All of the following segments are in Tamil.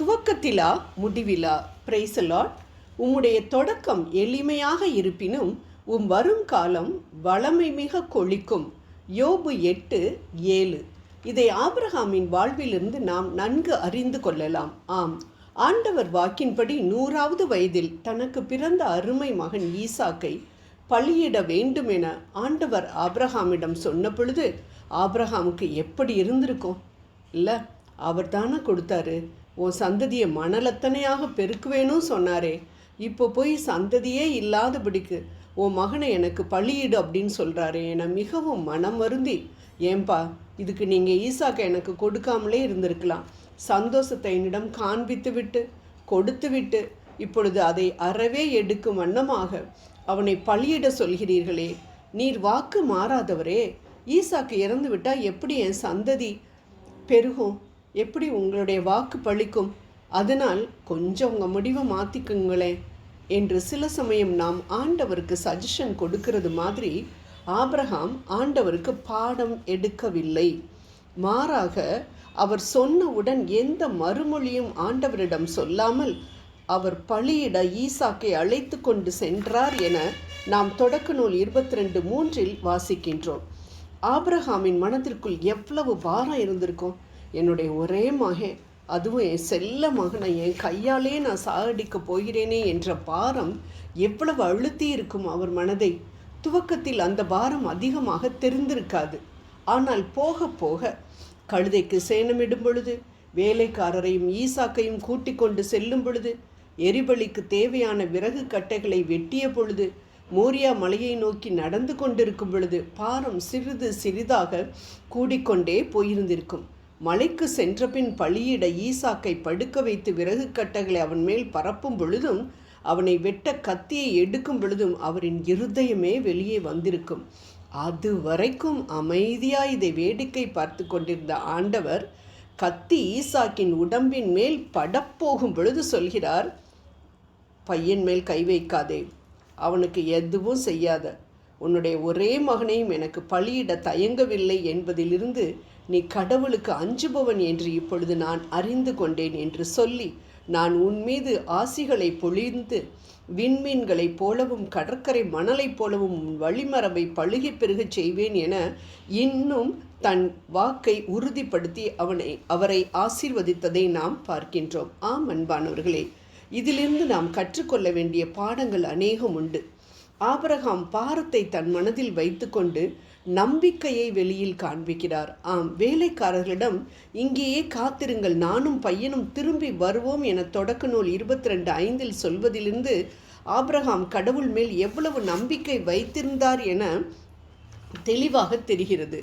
துவக்கத்திலா முடிவிலா பிரைசலாட் உம்முடைய தொடக்கம் எளிமையாக இருப்பினும் உம் வருங்காலம் வளமை மிக கொழிக்கும் யோபு எட்டு ஏழு. இதை ஆபிரகாமின் வாழ்விலிருந்து நாம் நன்கு அறிந்து கொள்ளலாம். ஆம். ஆண்டவர் வாக்கின்படி நூறாவது வயதில் தனக்கு பிறந்த அருமை மகன் ஈசாக்கை பலியிட வேண்டும் என ஆண்டவர் ஆபிரகாமிடம் சொன்ன பொழுது ஆபிரகாமுக்கு எப்படி இருந்திருக்கும்? இல்லை அவர் தானே கொடுத்தாரு. உன் சந்ததியை மணலத்தனையாக பெருக்குவேனும் சொன்னாரே. இப்போ போய் சந்ததியே இல்லாதபடிக்கு உன் மகனை எனக்கு பழியிடு அப்படின்னு சொல்கிறாரு என மிகவும் மனம் வருந்தி ஏன்பா இதுக்கு நீங்கள் ஈசாக்கை எனக்கு கொடுக்காமலே இருந்திருக்கலாம். சந்தோஷத்தை என்னிடம் காண்பித்து விட்டு கொடுத்து விட்டு இப்பொழுது அதை அறவே எடுக்கும் வண்ணமாக அவனை பழியிட சொல்கிறீர்களே. நீர் வாக்கு மாறாதவரே. ஈசாக்கு இறந்து விட்டால் எப்படி என் சந்ததி பெருகும்? எப்படி உங்களுடைய வாக்கு பழிக்கும்? அதனால் கொஞ்சம் உங்கள் முடிவை மாற்றிக்குங்களேன் என்று சில சமயம் நாம் ஆண்டவருக்கு சஜஷன் கொடுக்கிறது மாதிரி ஆப்ரஹாம் ஆண்டவருக்கு பாடம் எடுக்கவில்லை. மாறாக அவர் சொன்னவுடன் எந்த மறுமொழியும் ஆண்டவரிடம் சொல்லாமல் அவர் பழியிட ஈசாக்கை அழைத்து கொண்டு சென்றார் என நாம் தொடக்க நூல் இருபத்தி ரெண்டு மூன்றில் வாசிக்கின்றோம். ஆப்ரஹாமின் மனதிற்குள் எவ்வளவு பாரம் இருந்திருக்கும்? என்னுடைய ஒரே மகன் அதுவும் என் செல்ல மகனை என் கையாலே நான் சாகடிக்க போகிறேனே என்ற பாரம் எவ்வளவு அழுத்தி இருக்கும் அவர் மனதை. துவக்கத்தில் அந்த பாரம் அதிகமாக தெரிந்திருக்காது. ஆனால் போக போக கழுதைக்கு சேனமிடும் பொழுது வேலைக்காரரையும் ஈசாக்கையும் கூட்டிக் கொண்டு செல்லும் பொழுது எரிபலிக்கு தேவையான விறகு கட்டைகளை வெட்டிய பொழுது மோரியா மலையை நோக்கி நடந்து கொண்டிருக்கும் பொழுது பாரம் சிறிது சிறிதாக கூடிக்கொண்டே போயிருந்திருக்கும். மலைக்கு சென்றபின் பழியிட ஈசாக்கை படுக்க வைத்து விறகு கட்டைகளை அவன் மேல் பரப்பும் பொழுதும் அவனை வெட்ட கத்தியை எடுக்கும் பொழுதும் அவரின் இருதயமே வெளியே வந்திருக்கும். அது வரைக்கும் அமைதியாய் இதை வேடிக்கை பார்த்து கொண்டிருந்த ஆண்டவர் கத்தி ஈசாக்கின் உடம்பின் மேல் படப்போகும் பொழுது சொல்கிறார் பையன் மேல் கை வைக்காதே அவனுக்கு எதுவும் செய்யாத. உன்னுடைய ஒரே மகனையும் எனக்கு பலியிட தயங்கவில்லை என்பதிலிருந்து நீ கடவுளுக்கு அஞ்சுபவன் என்று இப்பொழுது நான் அறிந்து கொண்டேன் என்று சொல்லி நான் உன் மீது ஆசிகளை பொழிந்து விண்மீன்களைப் போலவும் கடற்கரை மணலைப் போலவும் வழிமரபை பழுகி பெருகச் செய்வேன் என இன்னும் தன் வாக்கை உறுதிப்படுத்தி அவனை அவரை ஆசீர்வதித்ததை நாம் பார்க்கின்றோம். ஆம் அன்பானவர்களே இதிலிருந்து நாம் கற்றுக்கொள்ள வேண்டிய பாடங்கள் அநேகம் உண்டு. ஆபரகாம் பாரத்தை தன் மனதில் வைத்துக்கொண்டு நம்பிக்கையை வெளியில் காண்பிக்கிறார். ஆம் வேலைக்காரர்களிடம் இங்கேயே காத்திருங்கள் நானும் பையனும் திரும்பி வருவோம் என தொடக்க நூல் இருபத்தி ரெண்டு ஐந்தில் சொல்வதிலிருந்து ஆப்ரஹாம் கடவுள் மேல் எவ்வளவு நம்பிக்கை வைத்திருந்தார் என தெளிவாக தெரிகிறது.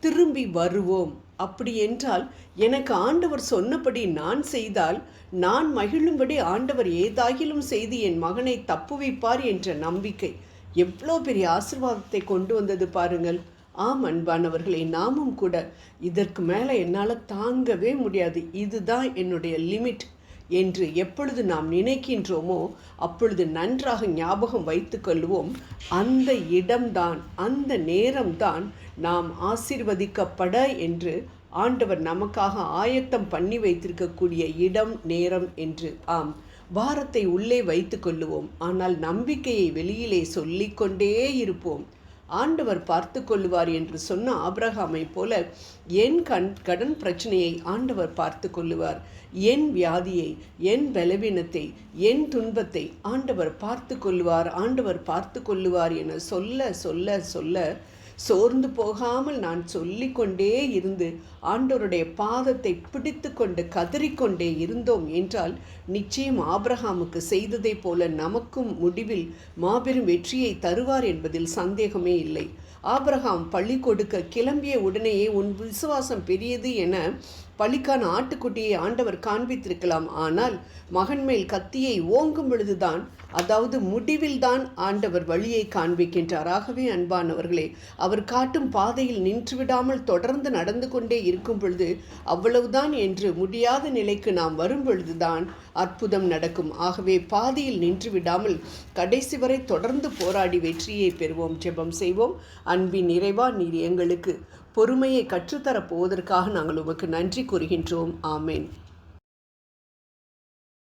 திரும்பி வருவோம் அப்படி என்றால் எனக்கு ஆண்டவர் சொன்னபடி நான் செய்தால் நான் மகிழும்படி ஆண்டவர் ஏதாகிலும் செய்து என் மகனை தப்புவிப்பார் என்ற நம்பிக்கை எவ்வளோ பெரிய ஆசிர்வாதத்தை கொண்டு வந்தது பாருங்கள். ஆம் அன்பானவர்களை நாமும் கூட இதற்கு மேலே என்னால் தாங்கவே முடியாது. இதுதான் என்னுடைய லிமிட். என்று எப்பொழுது நாம் நினைக்கின்றோமோ அப்பொழுது நன்றாக ஞாபகம் வைத்துக்கொள்வோம் அந்த இடம்தான் அந்த நேரம்தான் நாம் ஆசிர்வதிக்கப்பட என்று ஆண்டவர் நமக்காக ஆயத்தம் பண்ணி வைத்திருக்கக்கூடிய இடம் நேரம் என்று. ஆம். பாரத்தை உள்ளே வைத்து கொள்ளுவோம். ஆனால் நம்பிக்கையை வெளியிலே சொல்லிக்கொண்டே இருப்போம். ஆண்டவர் பார்த்து கொள்ளுவார் என்று சொன்ன ஆபிரகாமை போல என் கண் கடன் பிரச்சனையை ஆண்டவர் பார்த்து கொள்ளுவார். என் வியாதியை என் பலவீனத்தை என் துன்பத்தை ஆண்டவர் பார்த்து கொள்ளுவார். ஆண்டவர் பார்த்து கொள்ளுவார் என சொல்ல சொல்ல சொல்ல சோர்ந்து போகாமல் நான் சொல்லிக்கொண்டே இருந்து ஆண்டோருடைய பாதத்தை பிடித்து கொண்டு கதறிக்கொண்டே இருந்தோம் என்றால் நிச்சயம் ஆப்ரஹாமுக்கு செய்ததைப் போல நமக்கும் முடிவில் மாபெரும் வெற்றியை தருவார் என்பதில் சந்தேகமே இல்லை. ஆப்ரஹாம் பள்ளி கொடுக்க கிளம்பிய உடனேயே உன் விசுவாசம் பெரியது என பழிக்கான ஆட்டுக்குட்டியை ஆண்டவர் காண்பித்திருக்கலாம். ஆனால் மகன் மேல் கத்தியை ஓங்கும் பொழுதுதான் அதாவது முடிவில்தான் ஆண்டவர் வழியை காண்பிக்கின்றார். ஆகவே அன்பானவர்களே அவர் காட்டும் பாதையில் நின்றுவிடாமல் தொடர்ந்து நடந்து கொண்டே இருக்கும் பொழுது அவ்வளவுதான் என்று முடியாத நிலைக்கு நாம் வரும் பொழுதுதான் அற்புதம் நடக்கும். ஆகவே பாதையில் நின்று விடாமல் கடைசி வரை தொடர்ந்து போராடி வெற்றியை பெறுவோம் ஜெபம் செய்வோம். அன்பின் நிறைவா நீர் எங்களுக்கு பொறுமையை கற்றுத்தரப் போவதற்காக நாங்கள் உமக்கு நன்றி கூறுகின்றோம். ஆமேன்.